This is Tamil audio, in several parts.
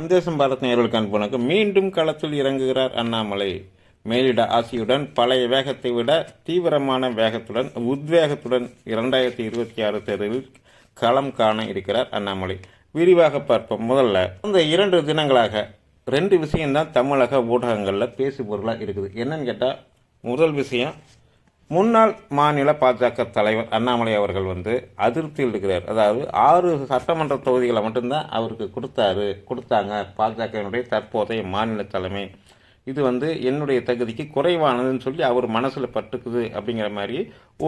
சந்தேசம் பாரத் நேயர்களுக்கு அன்புனக்கு மீண்டும் களத்தில் இறங்குகிறார் அண்ணாமலை. மேலிட ஆசியுடன் பழைய வேகத்தை விட தீவிரமான வேகத்துடன் உத்வேகத்துடன் இரண்டாயிரத்தி இருபத்தி ஆறு தேர்தலில் களம் காண இருக்கிறார் அண்ணாமலை. விரிவாக பார்ப்போம். முதல்ல இந்த இரண்டு தினங்களாக ரெண்டு விஷயம்தான் தமிழக ஊடகங்களில் பேசுபொருளாக இருக்குது. என்னன்னு கேட்டால் முதல் விஷயம் முன்னாள் மாநில பாஜக தலைவர் அண்ணாமலை அவர்கள் வந்து அதிருப்தியில் இருக்கிறார். அதாவது ஆறு சட்டமன்ற தொகுதிகளை மட்டும்தான் அவருக்கு கொடுத்தாரு கொடுத்தாங்க. பாஜகவினுடைய தற்போதைய மாநில தலைமை. இது வந்து என்னுடைய தகுதிக்கு குறைவானதுன்னு சொல்லி அவர் மனசில் பட்டுக்குது அப்படிங்கிற மாதிரி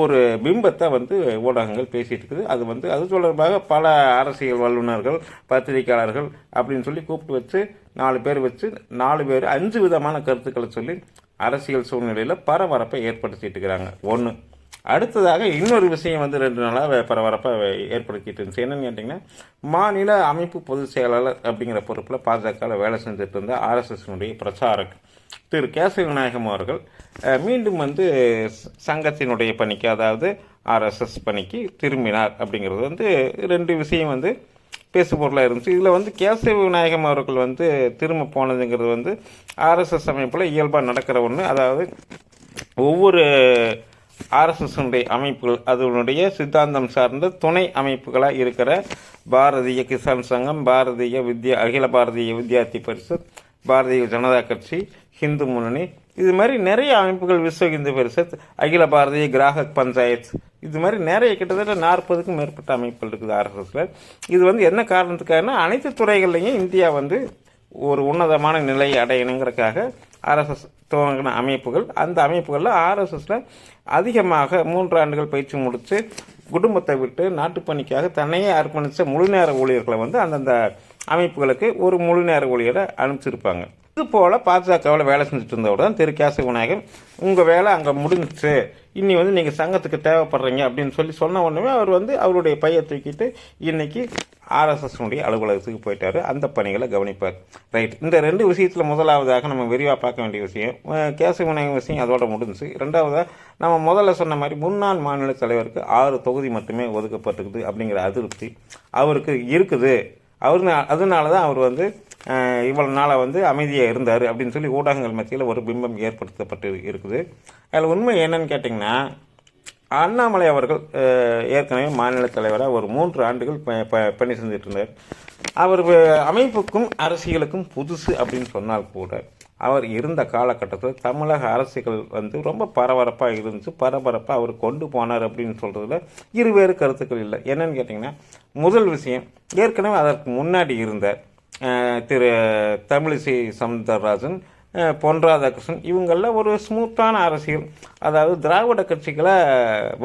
ஒரு பிம்பத்தை வந்து ஊடகங்கள் பேசிகிட்டு இருக்குது. அது வந்து அது தொடர்பாக பல அரசியல் வல்லுநர்கள் பத்திரிகையாளர்கள் அப்படின்னு சொல்லி கூப்பிட்டு வச்சு நாலு பேர் வச்சு நாலு பேர் அஞ்சு விதமான கருத்துக்களை சொல்லி அரசியல் சூழ்நிலையில் பரபரப்பை ஏற்படுத்திட்டு இருக்கிறாங்க. ஒன்று அடுத்ததாக இன்னொரு விஷயம் வந்து ரெண்டு நாளாக பரபரப்பை ஏற்படுத்திட்டு இருந்துச்சு. என்னென்னு கேட்டிங்கன்னா மாநில அமைப்பு பொதுச் செயலாளர் அப்படிங்கிற பொறுப்பில் பாஜகவில் வேலை செஞ்சுட்டு இருந்த ஆர்எஸ்எஸ்னுடைய பிரச்சாரக் திரு கேசவ விநாயகம் அவர்கள் மீண்டும் வந்து சங்கத்தினுடைய பணிக்கு அதாவது ஆர்எஸ்எஸ் பணிக்கு திரும்பினார் அப்படிங்கிறது வந்து ரெண்டு விஷயம் வந்து பேசுபொருளாக இருந்துச்சு. இதில் வந்து கேசவ விநாயகம் அவர்கள் வந்து திரும்ப போனதுங்கிறது வந்து ஆர்எஸ்எஸ் அமைப்பில் இயல்பாக நடக்கிற ஒன்று அதாவது ஒவ்வொரு ஆர்எஸ்எஸ்னுடைய அமைப்புகள் அதனுடைய சித்தாந்தம் சார்ந்த துணை அமைப்புகளாக இருக்கிற பாரதிய கிசான் சங்கம் பாரதிய வித்யா அகில பாரதிய வித்யார்த்தி பரிஷத் பாரதிய ஜனதா கட்சி ஹிந்து முன்னணி இது மாதிரி நிறைய அமைப்புகள் விஸ்வ இந்து பரிஷத் அகில பாரதிய கிராஹக் பஞ்சாயத் இது மாதிரி நிறைய கிட்டத்தட்ட நாற்பதுக்கும் மேற்பட்ட அமைப்புகள் இருக்குது ஆர்எஸ்எஸில். இது வந்து என்ன காரணத்துக்காகனா அனைத்து துறைகள்லையும் இந்தியா வந்து ஒரு உன்னதமான நிலையை அடையணுங்கிறதுக்காக ஆர்எஸ்எஸ் துவங்கின அமைப்புகள். அந்த அமைப்புகளில் ஆர்எஸ்எஸில் அதிகமாக மூன்று ஆண்டுகள் பயிற்சி முடித்து குடும்பத்தை விட்டு நாட்டுப்பணிக்காக தன்னையே அர்ப்பணித்த முழு நேர ஊழியர்களை வந்து அந்தந்த அமைப்புகளுக்கு ஒரு முழு நேர ஊழியரை அனுப்பிச்சிருப்பாங்க. இது போல் பாஜகவில் வேலை செஞ்சுட்டு இருந்தவர் தான் திரு கேசவ விநாயகன் உங்கள் வேலை அங்கே முடிஞ்சிச்சு. இன்னி வந்து நீங்கள் சங்கத்துக்கு தேவைப்படுறீங்க அப்படின்னு சொல்லி சொன்ன உடனே அவர் வந்து அவருடைய பையை தூக்கிட்டு இன்னைக்கு ஆர்எஸ்எஸ்னுடைய அலுவலகத்துக்கு போயிட்டார். அந்த பணிகளை கவனிப்பார். ரைட் இந்த ரெண்டு விஷயத்தில் முதலாவதாக நம்ம விரிவாக பார்க்க வேண்டிய விஷயம் அஹ் கேசவ விநாயகன் விஷயம் அதோட முடிஞ்சுச்சு. ரெண்டாவதாக நம்ம முதல்ல சொன்ன மாதிரி முன்னாள் மாநில தலைவருக்கு ஆறு தொகுதி மட்டுமே ஒதுக்கப்பட்டிருக்குது அப்படிங்கிற அதிருப்தி அவருக்கு இருக்குது. அவர் அதனால தான் அவர் வந்து இவ்வளோ இவ்வளவு நாளாக வந்து அமைதியாக இருந்தார் அப்படின்னு சொல்லி ஊடகங்கள் மத்தியில் ஒரு பிம்பம் ஏற்படுத்தப்பட்டு இருக்குது. அதில் உண்மை என்னன்னு கேட்டிங்கன்னா அண்ணாமலை அவர்கள் ஏற்கனவே மாநில தலைவராக ஒரு மூன்று ஆண்டுகள் ப- ப- பணி செஞ்சுட்டு இருந்தார். அவர் அமைப்புக்கும் அரசியலுக்கும் புதுசு அப்படின்னு சொன்னால் கூட அவர் இருந்த காலகட்டத்தில் தமிழக அரசுகள் வந்து ரொம்ப பரபரப்பாக இருந்துச்சு. பரபரப்பாக அவர் கொண்டு போனார் அப்படின்னு சொல்கிறதுல இருவேறு கருத்துக்கள் இல்லை. என்னன்னு கேட்டிங்கன்னா முதல் விஷயம் ஏற்கனவே அதற்கு முன்னாடி இருந்த திரு தமிழிசை சவுந்தரராஜன் பொன் ராதாகிருஷ்ணன். இவங்களில் ஒரு ஸ்மூத்தான அரசியல். அதாவது திராவிட கட்சிகளை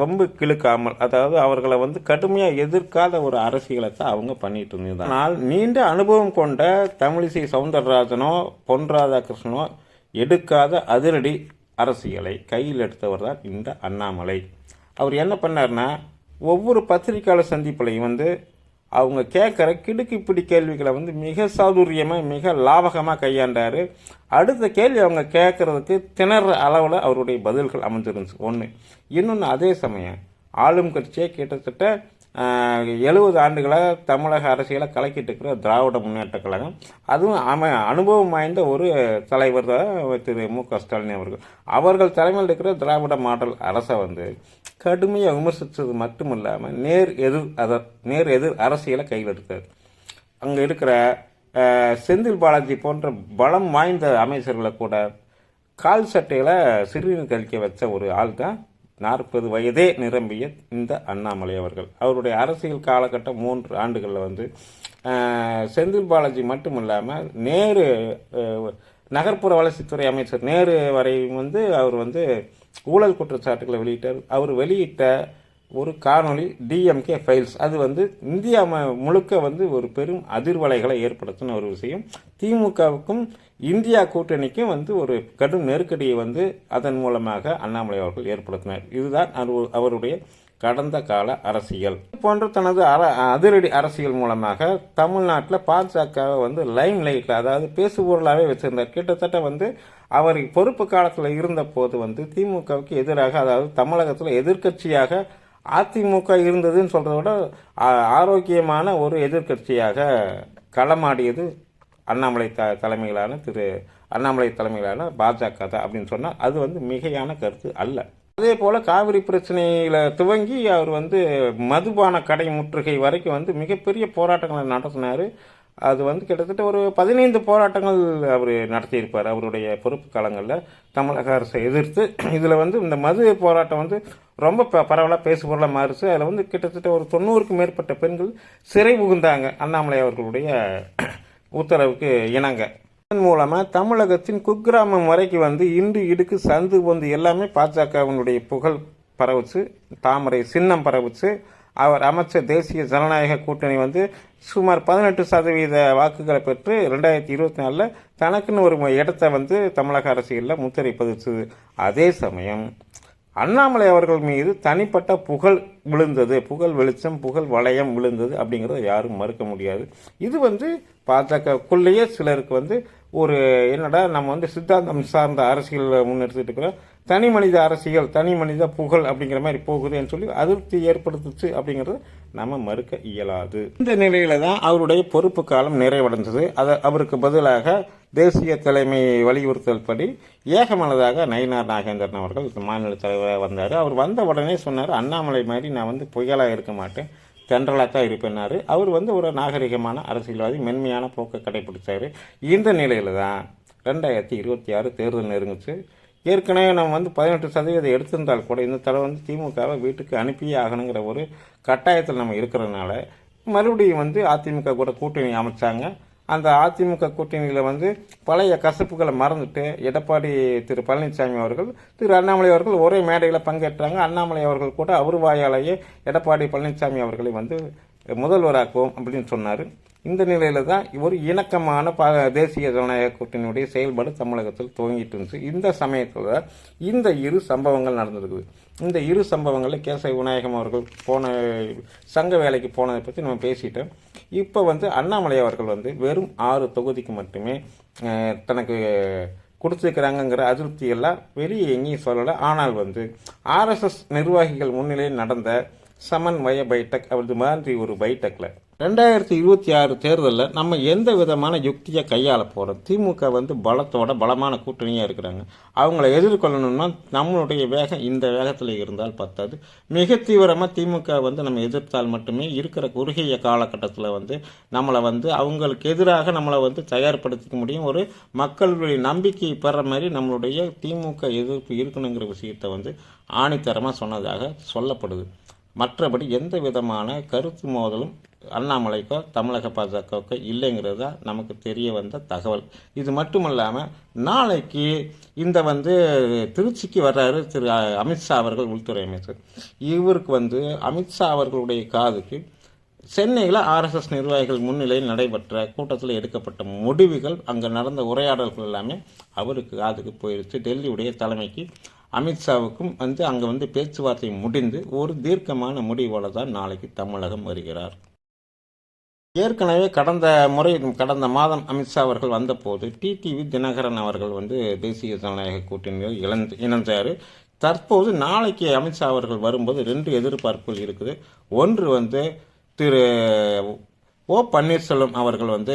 வம்பு கிழுக்காமல் அதாவது அவர்களை வந்து கடுமையாக எதிர்க்காத ஒரு அரசியலை தான் அவங்க பண்ணிட்டு இருந்தாங்க ஆனால் நீண்ட அனுபவம் கொண்ட தமிழிசை சவுந்தரராஜனோ பொன் ராதாகிருஷ்ணனோ எடுக்காத அதிரடி அரசியலை கையில் எடுத்தவர் தான் இந்த அண்ணாமலை. அவர் என்ன பண்ணார்னா ஒவ்வொரு பத்திரிகையாளர் சந்திப்புலையும் வந்து அவங்க கேட்குற கிடுக்கு பிடி கேள்விகளை வந்து மிக சாதுரியமாக மிக லாபகமாக கையாண்டார். அடுத்த கேள்வி அவங்க கேட்குறதுக்கு திணற அளவில் அவருடைய பதில்கள் அமைஞ்சிருந்துச்சு. ஒன்று இன்னொன்று அதே சமயம் ஆளும் கட்சியே கிட்டத்தட்ட எழுபது ஆண்டுகளாக தமிழக அரசியலை கலக்கிட்டு இருக்கிற திராவிட முன்னேற்ற கழகம். அதுவும் அம அனுபவம் வாய்ந்த ஒரு தலைவர் தான் திரு. மு. க. ஸ்டாலின் அவர்கள். அவர்கள் தலைமையில் இருக்கிற திராவிட மாடல் அரசை வந்து கடுமையாக விமர்சித்தது மட்டும் இல்லாமல் நேர் எதிர் அதர் நேர் எதிர் அரசியலை கையில் எடுத்தார் அங்கே இருக்கிற செந்தில் பாலாஜி போன்ற பலம் வாய்ந்த அமைச்சர்களை கூட கால் சட்டையில் சிறுநீர் கழிக்க வச்ச ஒரு ஆள் தான் நாற்பது வயதே நிரம்பிய இந்த அண்ணாமலை அவர்கள். அவருடைய அரசியல் காலகட்டம் மூன்று ஆண்டுகளில் வந்து செந்தில் பாலாஜி மட்டும் இல்லாமல் நேரு நகர்ப்புற வளர்ச்சித்துறை அமைச்சர் நேரு வரையும் வந்து அவர் வந்து ஊழல் குற்றச்சாட்டுகளை வெளியிட்டார். அவர் வெளியிட்ட ஒரு காணொளி டிஎம்கே ஃபைல்ஸ் அது வந்து இந்தியா ம- முழுக்க வந்து ஒரு பெரும் அதிர்வலைகளை ஏற்படுத்தின ஒரு விஷயம். திமுகவுக்கும் இந்தியா கூட்டணிக்கும் வந்து ஒரு கடும் நெருக்கடியை வந்து அதன் மூலமாக அண்ணாமலை அவர்கள் ஏற்படுத்தினார். இதுதான் அவருடைய கடந்த கால அரசியல். இது போன்ற தனது அர அதிரடி அரசியல் மூலமாக தமிழ்நாட்டில் பாஜகவை வந்து லைம் லைட்டில் அதாவது பேசுபொருளாகவே வச்சிருந்தார். கிட்டத்தட்ட வந்து அவர் பொறுப்பு காலத்தில் இருந்த போது வந்து திமுகவுக்கு எதிராக அதாவது தமிழகத்தில் எதிர்க்கட்சியாக அதிமுக இருந்ததுன்னு சொல்கிறத விட ஆரோக்கியமான ஒரு எதிர்க்கட்சியாக களமாடியது அண்ணாமலை த தலைமையிலான திரு அண்ணாமலை தலைமையிலான பாஜக தான் அப்படின்னு சொன்னால் அது வந்து மிகையான கருத்து அல்ல. அதே போல் காவிரி பிரச்சனையில் துவங்கி அவர் வந்து மதுபான கடை முற்றுகை வரைக்கும் வந்து மிகப்பெரிய போராட்டங்களை நடத்தினார். அது வந்து கிட்டத்தட்ட ஒரு பதினைந்து போராட்டங்கள் அவர் நடத்தியிருப்பார் அவருடைய பொறுப்பு காலங்களில் தமிழக அரசை எதிர்த்து. இதில் வந்து இந்த மது போராட்டம் வந்து ரொம்ப ப பரவலாக பேசுபொருளாக மாறுச்சு. அதில் வந்து கிட்டத்தட்ட ஒரு தொண்ணூறுக்கும் மேற்பட்ட பெண்கள் சிறை புகுந்தாங்க. அண்ணாமலை அவர்களுடைய உத்தரவுக்கு இணங்க. இதன் மூலமாக தமிழகத்தின் குக்கிராமம் வரைக்கும் வந்து இண்டு இடுக்கு சந்து பொந்து எல்லாமே பாஜகவினுடைய புகழ் பரவுச்சு. தாமரை சின்னம் பரவுச்சு. அவர் அமைச்ச தேசிய ஜனநாயக கூட்டணி வந்து சுமார் பதினெட்டு சதவீத வாக்குகளை பெற்று ரெண்டாயிரத்தி இருபத்தி நாலில் தனக்குன்னு ஒரு இடத்த வந்து தமிழக அரசியலில் முத்திரை பதிச்சது அதே சமயம் அண்ணாமலை அவர்கள் மீது தனிப்பட்ட புகழ் விழுந்தது. புகழ் வெளிச்சம் புகழ் வளையம் விழுந்தது அப்படிங்கிறத யாரும் மறுக்க முடியாது. இது வந்து பாஜகக்குள்ளேயே சிலருக்கு வந்து ஒரு என்னடா நம்ம வந்து சித்தாந்தம் சார்ந்த அரசியல் முன்னெடுத்துட்டு இருக்கிறோம். தனி மனித அரசியல் தனி மனித புகழ் அப்படிங்கிற மாதிரி போகுதுன்னு சொல்லி அதிருப்தி ஏற்படுத்துச்சு அப்படிங்கிறது நம்ம மறுக்க இயலாது. இந்த நிலையில தான் அவருடைய பொறுப்பு காலம் நிறைவடைந்தது. அதை அவருக்கு பதிலாக தேசிய தலைமை வலியுறுத்தல் படி ஏகமனதாக நயினார் நாகேந்திரன் அவர்கள் மாநில தலைவராக வந்தார். அவர் வந்த உடனே சொன்னார் அண்ணாமலை மாதிரி நான் வந்து புயலாக இருக்க மாட்டேன். ஜென்ரலாக தான் இருப்பினார் அவர் வந்து ஒரு நாகரிகமான அரசியல்வாதி மென்மையான போக்கை கடைபிடிச்சார் இந்த நிலையில் தான் ரெண்டாயிரத்தி இருபத்தி ஆறு தேர்தல் நெருங்குச்சு. ஏற்கனவே நம்ம வந்து பதினெட்டு சதவீதம் எடுத்திருந்தால் கூட இந்த தடவை வந்து திமுகவை வீட்டுக்கு அனுப்பியே ஆகணுங்கிற ஒரு கட்டாயத்தில் நம்ம இருக்கிறதுனால மறுபடியும் வந்து அதிமுக கூட கூட்டணி அமைச்சாங்க. அந்த அதிமுக கூட்டணியில் வந்து பழைய கசப்புகளை மறந்துட்டு எடப்பாடி திரு பழனிசாமி அவர்கள் திரு அண்ணாமலை அவர்கள் ஒரே மேடையில் பங்கேற்றாங்க. அண்ணாமலை அவர்கள் கூட அவர் வாயாலேயே எடப்பாடி பழனிசாமி அவர்களை வந்து முதல்வராக்குவோம் அப்படின்னு சொன்னார். இந்த நிலையில் தான் ஒரு இணக்கமான ப தேசிய ஜனநாயக கூட்டணியுடைய செயல்பாடு தமிழகத்தில் துவங்கிட்டு இருந்துச்சு. இந்த சமயத்தில் இந்த இரு சம்பவங்கள் நடந்திருக்குது இந்த இரு சம்பவங்களில் கேசவ விநாயகம் அவர்கள் போன சங்க வேலைக்கு போனதை பற்றி நம்ம பேசிட்டோம். இப்போ வந்து அண்ணாமலை அவர்கள் வந்து வெறும் ஆறு தொகுதிக்கு மட்டுமே தனக்கு கொடுத்துருக்கிறாங்கங்கிற அதிருப்தியெல்லாம் வெளியே எங்கேயும் சொல்லலை. ஆனால் வந்து ஆர்எஸ்எஸ் நிர்வாகிகள் முன்னிலையில் நடந்த சமன்வய பைட்டக் அவரது மாதிரி ஒரு பைட்டக்கில் ரெண்டாயிரத்தி இருபத்தி ஆறு தேர்தலில் நம்ம எந்த விதமான யுக்தியை கையாள போகிறோம் திமுக வந்து பலத்தோட பலமான கூட்டணியாக இருக்கிறாங்க. அவங்கள எதிர்கொள்ளணும்னா நம்மளுடைய வேகம் இந்த வேகத்தில் இருந்தால் பத்தாது. மிக தீவிரமாக திமுக வந்து நம்ம எதிர்த்தால் மட்டுமே இருக்கிற குறுகிய காலகட்டத்தில் வந்து நம்மளை வந்து அவங்களுக்கு எதிராக நம்மளை வந்து தயார்படுத்திக்க முடியும். ஒரு மக்களுடைய நம்பிக்கை பெற மாதிரி நம்மளுடைய திமுக எதிர்ப்பு இருக்கணுங்கிற விஷயத்தை வந்து ஆணித்தரமாக சொன்னதாக சொல்லப்படுது. மற்றபடி எந்த விதமான கருத்து மோதலும் அண்ணாமலைக்கோ தமிழக பாஜகவுக்கோ இல்லைங்கிறது தான் நமக்கு தெரிய வந்த தகவல். இது மட்டும் இல்லாமல் நாளைக்கு இந்த வந்து திருச்சிக்கு வர்றாரு திரு அமித்ஷா அவர்கள் உள்துறை அமைச்சர். இவருக்கு வந்து அமித்ஷா அவர்களுடைய காதுக்கு சென்னையில் ஆர்எஸ்எஸ் நிர்வாகிகள் முன்னிலையில் நடைபெற்ற கூட்டத்தில் எடுக்கப்பட்ட முடிவுகள் அங்கே நடந்த உரையாடல்கள் எல்லாமே அவருக்கு காதுக்கு போயிடுச்சு டெல்லியுடைய தலைமைக்கு அமித்ஷாவுக்கும் வந்து அங்கே வந்து பேச்சுவார்த்தை முடிந்து ஒரு தீர்க்கமான முடிவோடு தான் நாளைக்கு தமிழகம் வருகிறார். ஏற்கனவே கடந்த முறை கடந்த மாதம் அமித்ஷா அவர்கள் வந்தபோது டிடிவி தினகரன் அவர்கள் வந்து தேசிய ஜனநாயக கூட்டணியில் இழந்து இணைந்தார் தற்போது நாளைக்கு அமித்ஷா அவர்கள் வரும்போது ரெண்டு எதிர்பார்ப்புகள் இருக்குது. ஒன்று வந்து திரு ஓ பன்னீர்செல்வம் அவர்கள் வந்து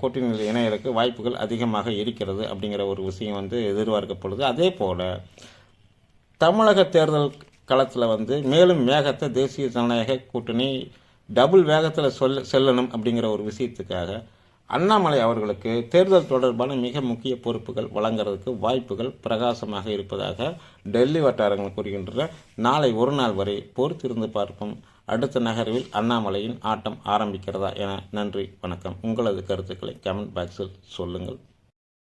கூட்டணியில் இணையதற்கு வாய்ப்புகள் அதிகமாக இருக்கிறது அப்படிங்கிற ஒரு விஷயம் வந்து எதிர்பார்க்கப்படுது அதே போல் தமிழக தேர்தல் களத்தில் வந்து மேலும் வேகத்தை தேசிய ஜனநாயக கூட்டணி டபுள் வேகத்தில் சொல்ல செல்லணும் அப்படிங்கிற ஒரு விஷயத்துக்காக அண்ணாமலை அவர்களுக்கு தேர்தல் தொடர்பான மிக முக்கிய பொறுப்புகள் வழங்குறதுக்கு வாய்ப்புகள் பிரகாசமாக இருப்பதாக டெல்லி வட்டாரங்கள் கூறுகின்றன. நாளை ஒரு நாள் வரை பொறுத்திருந்து பார்ப்போம். அடுத்த நகர்வில் அண்ணாமலையின் ஆட்டம் ஆரம்பிக்கிறதா என நன்றி வணக்கம். உங்களது கருத்துக்களை கமெண்ட் பாக்ஸில் சொல்லுங்கள்.